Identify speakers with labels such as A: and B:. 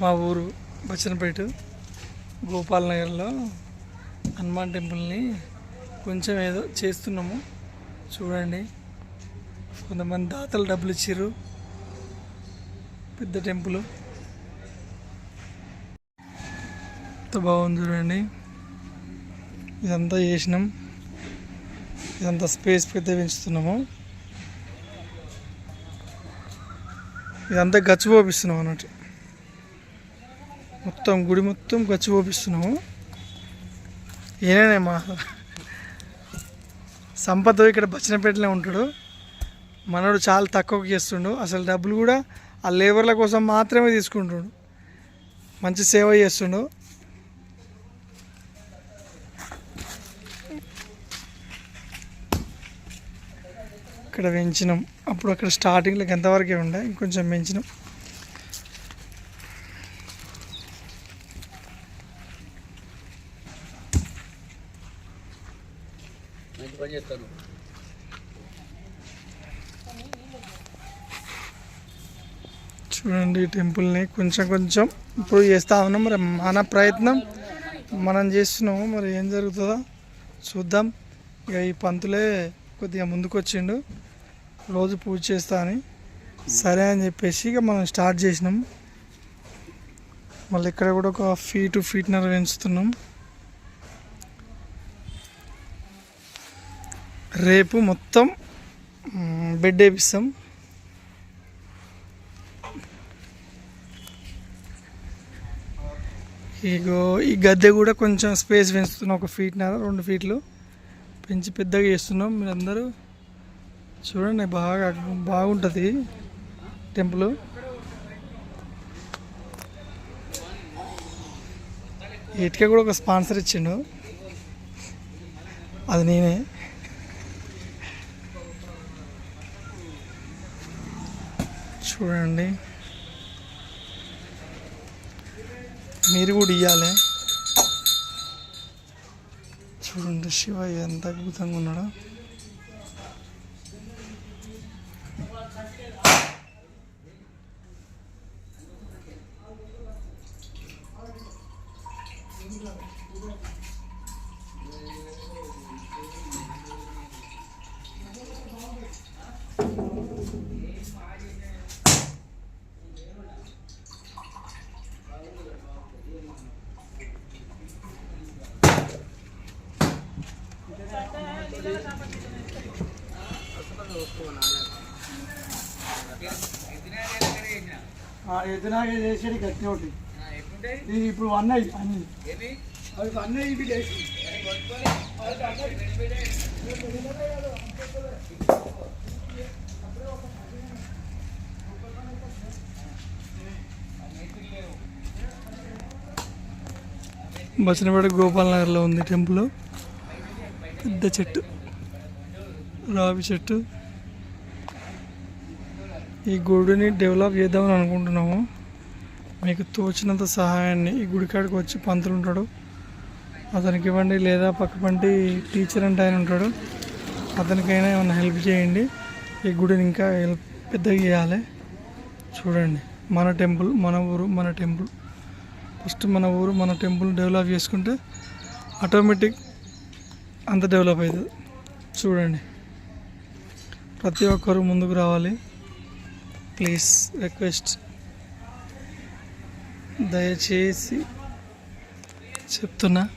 A: మా ఊరు బచ్చనపేట గోపాల్ నగర్లో హనుమాన్ టెంపుల్ని కొంచెం ఏదో చేస్తున్నాము. చూడండి. కొంతమంది దాతలు డబ్బులు ఇచ్చారు పెద్ద టెంపుల్. ఎంత బాగుంది చూడండి. ఇదంతా చేసినాం. ఇదంతా స్పేస్ పెద్ద పెంచుతున్నాము. ఇదంతా గచ్చు పోపిస్తున్నాం అన్నట్టు. మొత్తం గుడి మొత్తం గచ్చి పోపిస్తున్నాము. ఏనే మా సంపత్ ఇక్కడ బచ్చనపేటలో ఉంటాడు. మనోడు చాలా తక్కువకి చేస్తుండు. అసలు డబ్బులు కూడా ఆ లేబర్ల కోసం మాత్రమే తీసుకుంటుండు. మంచి సేవ చేస్తుండు. ఇక్కడ పెంచినాం. అప్పుడు అక్కడ స్టార్టింగ్లోకి ఎంతవరకే ఉండే? ఇంకొంచెం పెంచినాం.
B: మంచి పని చేస్తాను
A: చూడండి ఈ టెంపుల్ని కొంచెం కొంచెం ఇప్పుడు చేస్తా ఉన్నాం మరి మన ప్రయత్నం. మనం చేస్తున్నాము మరి ఏం జరుగుతుందో చూద్దాం. ఇక ఈ పంతులే కొద్దిగా ముందుకొచ్చిండు. రోజు పూజ చేస్తా అని. సరే అని చెప్పేసి ఇక మనం స్టార్ట్ చేసినాం. మళ్ళీ ఇక్కడ కూడా ఒక ఫీటు ఫీట్నర్ పెంచుతున్నాం రేపు మొత్తం బెడ్ వేపిస్తాం. ఇగో ఈ గద్దె కూడా కొంచెం స్పేస్ పెంచుతున్నాం ఒక ఫీట్నర రెండు ఫీట్లు పెంచి పెద్దగా చేస్తున్నాం. మీరందరూ చూడండి బాగా బాగుంటుంది టెంపుల్ ఇటుక కూడా ఒక స్పాన్సర్ ఇచ్చిండు. అది నేనే. చూడండి. మీరు కూడా ఇవ్వాలి చూడండి శివ ఎంత అద్భుతంగా ఉన్నాడో. ఎదునాగే చేసేది గట్టి ఒకటి. ఇది ఇప్పుడు అన్నయ్య అన్ని. అవి అన్నయ్య ఇవి చేసి గోపాల్ నగర్లో ఉంది టెంపుల్. పెద్ద చెట్టు. రావి చెట్టు. ఈ గుడిని డెవలప్ చేద్దామని అనుకుంటున్నాము. మీకు తోచినంత సహాయాన్ని ఈ గుడి కాడికి వచ్చి పంతులు ఉంటాడు. అతనికి ఇవ్వండి లేదా పక్క పంటి టీచర్ అంటే ఆయన ఉంటాడు. అతనికైనా ఏమైనా హెల్ప్ చేయండి. ఈ గుడిని ఇంకా హెల్ప్ పెద్దగా చేయాలి. చూడండి మన టెంపుల్ మన ఊరు మన టెంపుల్. ఫస్ట్ మన ఊరు మన టెంపుల్ డెవలప్ చేసుకుంటే ఆటోమేటిక్ అంత డెవలప్ అవుతుంది చూడండి. ప్రతి ఒక్కరు ముందుకు రావాలి. Please request. దయచేసి చెప్తున్నా.